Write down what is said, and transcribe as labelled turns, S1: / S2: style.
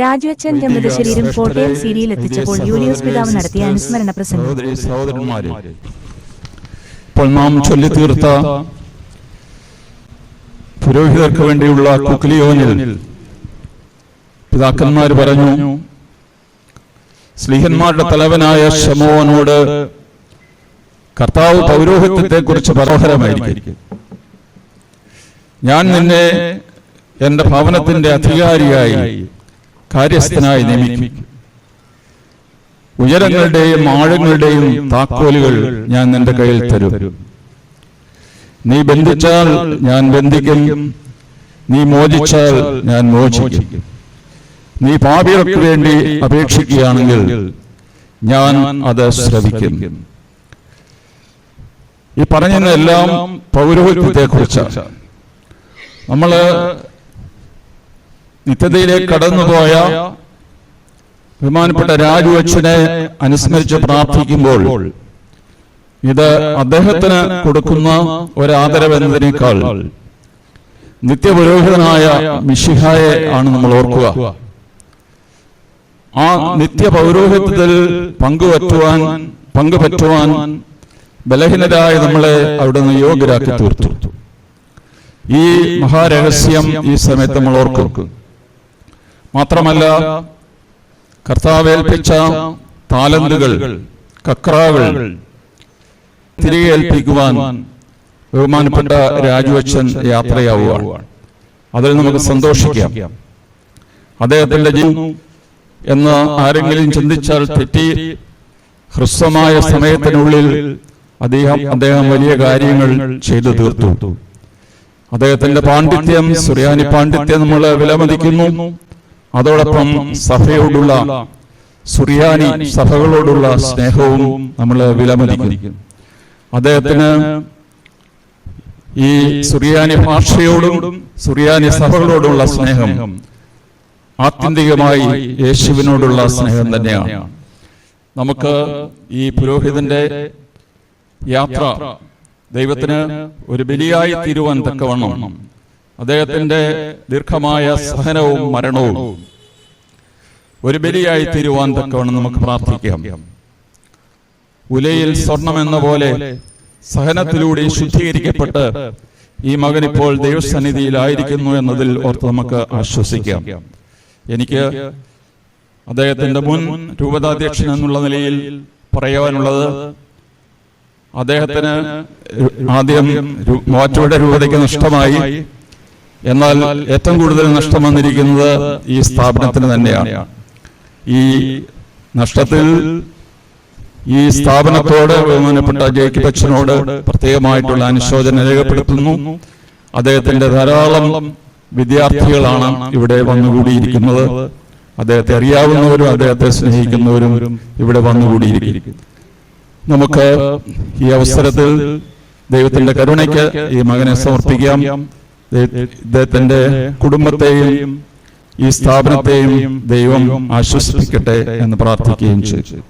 S1: രാജുവച്ചന്റെ മൃതശരീരം കോട്ടയം സീരിയിൽ എത്തിച്ചപ്പോൾ യൂലിയോസ് പിതാവ് നടത്തിയ അനുസ്മരണ പ്രസംഗം.
S2: സഹോദരി സഹോദരന്മാരെ. ഇപ്പോൾ നാം ചൊല്ലിത്തീർത്ത പുരോഹിതർക്ക് വേണ്ടിയുള്ള കുക്ലിയോനിൽ പിതാക്കന്മാർ പറഞ്ഞു സ്ലീഹന്മാരുടെ തലവനായ ഷമോനോട് കർത്താവ് പൗരോഹിത്വത്തെ കുറിച്ച് മനോഹരമായിരിക്കും. ഞാൻ നിന്നെ എന്റെ ഭവനത്തിന്റെ അധികാരിയായി കാര്യസ്ഥനായി നിയമിക്കും. ഉയരങ്ങളുടെയും ആഴങ്ങളുടെയും താക്കോലുകൾ ഞാൻ നിന്റെ കയ്യിൽ തരും. നീ ബന്ധിച്ചാൽ ഞാൻ ബന്ധിക്കും. നീ മോചിച്ചാൽ ഞാൻ മോചിക്കും. നീ പാപികൾക്ക് വേണ്ടി അപേക്ഷിക്കുകയാണെങ്കിൽ ഞാൻ അത് ശ്രവിക്കും. ഈ പറഞ്ഞതെല്ലാം പൗരോഹിത്യത്തെ കുറിച്ചാണ് നമ്മൾ നിത്യതയിലേക്ക് കടന്നുപോയ ബഹുമാനപ്പെട്ട രാജുവച്ചനെ അനുസ്മരിച്ച് പ്രാർത്ഥിക്കുമ്പോൾ ഇത് അദ്ദേഹത്തിന് കൊടുക്കുന്ന ഒരു ആദരവ് എന്നതിനേക്കാൾ നിത്യപുരോഹിതനായ മിഷിഹായെ ആണ് നമ്മൾ ഓർക്കുക. ആ നിത്യ പൗരോഹിത്യത്തിൽ പങ്കുപറ്റുവാൻ പങ്കുപറ്റുവാൻ ബലഹീനരായ നമ്മളെ അവിടുന്ന് യോഗ്യരാക്കി തീർത്തു. ഈ മഹാരഹസ്യം ഈ സമയത്ത് നമ്മൾ ഓർക്കും. മാത്രമല്ല കർത്താവേൽപ്പിച്ച താലന്തുകൾ കക്രാകൾ തിരികെ ഏൽപ്പിക്കുവാൻ ബഹുമാനപ്പെട്ട രാജുവച്ചൻ യാത്രയാവുകയാണ് അതിൽ നമുക്ക് സന്തോഷിക്കാം. അദ്ദേഹത്തിന്റെ ജീവൻ എന്ന് ആരെങ്കിലും ചിന്തിച്ചാൽ തെറ്റി ഹ്രസ്വമായ സമയത്തിനുള്ളിൽ അദ്ദേഹം അദ്ദേഹം വലിയ കാര്യങ്ങൾ ചെയ്തു തീർത്തു. അദ്ദേഹത്തിന്റെ പാണ്ഡിത്യം സുറിയാനി പാണ്ഡിത്യം നമ്മൾ വിലമതിക്കുന്നു. അതോടൊപ്പം സഭയോടുള്ള സുറിയാനി സഭകളോടുള്ള സ്നേഹവും നമ്മൾ വിലമതിക്കും. അദ്ദേഹത്തിന് ഈ സുറിയാനി ഭാഷയോടും സുറിയാനി സഭകളോടുള്ള സ്നേഹം ആത്യന്തികമായി യേശുവിനോടുള്ള സ്നേഹം തന്നെയാണ്. നമുക്ക് ഈ പുരോഹിതന്റെ യാത്ര ദൈവത്തിന് ഒരു ബലിയായി തീരുവാൻ തക്കവണ്ണം. അദ്ദേഹത്തിന്റെ ദീർഘമായ സഹനവും മരണവും ഒരു ബലിയായി തീരുവാൻ തക്കവണ്ണം നമുക്ക് പ്രാർത്ഥിക്കാം. ഉലയിൽ സ്വർണം എന്ന പോലെ സഹനത്തിലൂടെ ശുദ്ധീകരിക്കപ്പെട്ട് ഈ മകൻ ഇപ്പോൾ ദൈവസന്നിധിയിലായിരിക്കുന്നു എന്നതിൽ ഓർത്ത് നമുക്ക് ആശ്വസിക്കാം. എനിക്ക് അദ്ദേഹത്തിന്റെ മുൻ രൂപതാധ്യക്ഷൻ എന്നുള്ള നിലയിൽ പറയാനുള്ളത് അദ്ദേഹത്തിന് ആദ്യം മൂവാറ്റുപുഴ രൂപതയ്ക്ക് നഷ്ടമായി. എന്നാൽ ഏറ്റവും കൂടുതൽ നഷ്ടം വന്നിരിക്കുന്നത് ഈ സ്ഥാപനത്തിന് തന്നെയാണ്. ഈ നഷ്ടത്തിൽ ഈ സ്ഥാപനത്തോട് ബഹുമാനപ്പെട്ട ജേക്കബ് അച്ഛനോട് പ്രത്യേകമായിട്ടുള്ള അനുശോചനം രേഖപ്പെടുത്തുന്നു. അദ്ദേഹത്തിന്റെ ധാരാളം വിദ്യാർത്ഥികളാണ് ഇവിടെ വന്നുകൂടിയിരിക്കുന്നത്. അദ്ദേഹത്തെ അറിയാവുന്നവരും അദ്ദേഹത്തെ സ്നേഹിക്കുന്നവരും ഇവിടെ വന്നുകൂടിയിരിക്കും നമുക്ക് ഈ അവസരത്തിൽ ദൈവത്തിന്റെ കരുണയ്ക്ക് ഈ മകനെ സമർപ്പിക്കാം. ഇദ്ദേഹത്തിന്റെ കുടുംബത്തെയും ഈ സ്ഥാപനത്തെയും ദൈവം ആശ്വസിപ്പിക്കട്ടെ എന്ന് പ്രാർത്ഥിക്കുകയും ചെയ്തു.